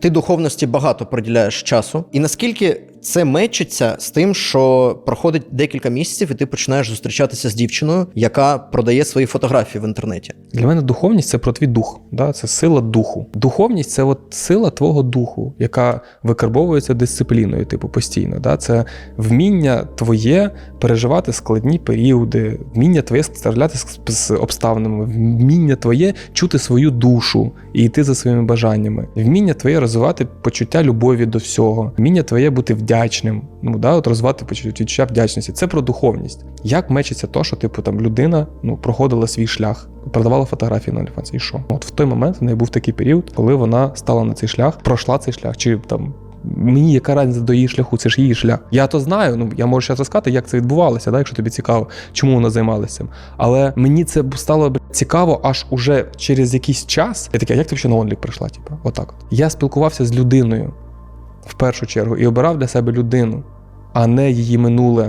Ти духовності багато приділяєш часу, і наскільки це мечиться з тим, що проходить декілька місяців, і ти починаєш зустрічатися з дівчиною, яка продає свої фотографії в інтернеті. Для мене духовність це про твій дух, да? це сила духу. Духовність це от сила твого духу, яка викарбовується дисципліною, типу постійно. Да? Це вміння твоє переживати складні періоди, вміння твоє справлятися з- обставинами, вміння твоє чути свою душу і йти за своїми бажаннями, вміння твоє розвивати почуття любові до всього, вміння твоє бути вдячним. Ну да, от розвивати почуття вдячності. Це про духовність. Як мечиться то, що типу там людина ну проходила свій шлях, продавала фотографії на OnlyFans, і що? От в той момент в неї був такий період, коли вона стала на цей шлях, пройшла цей шлях, чи там. Мені яка разниця до її шляху, це ж її шлях. Я то знаю. Ну я можу зараз розказати, як це відбувалося, да, якщо тобі цікаво, чому вона займалася цим. Але мені це стало б цікаво аж уже через якийсь час. Я такий, а як ти ще на онлік прийшла? Типу, отак. От я спілкувався з людиною в першу чергу і обирав для себе людину, а не її минуле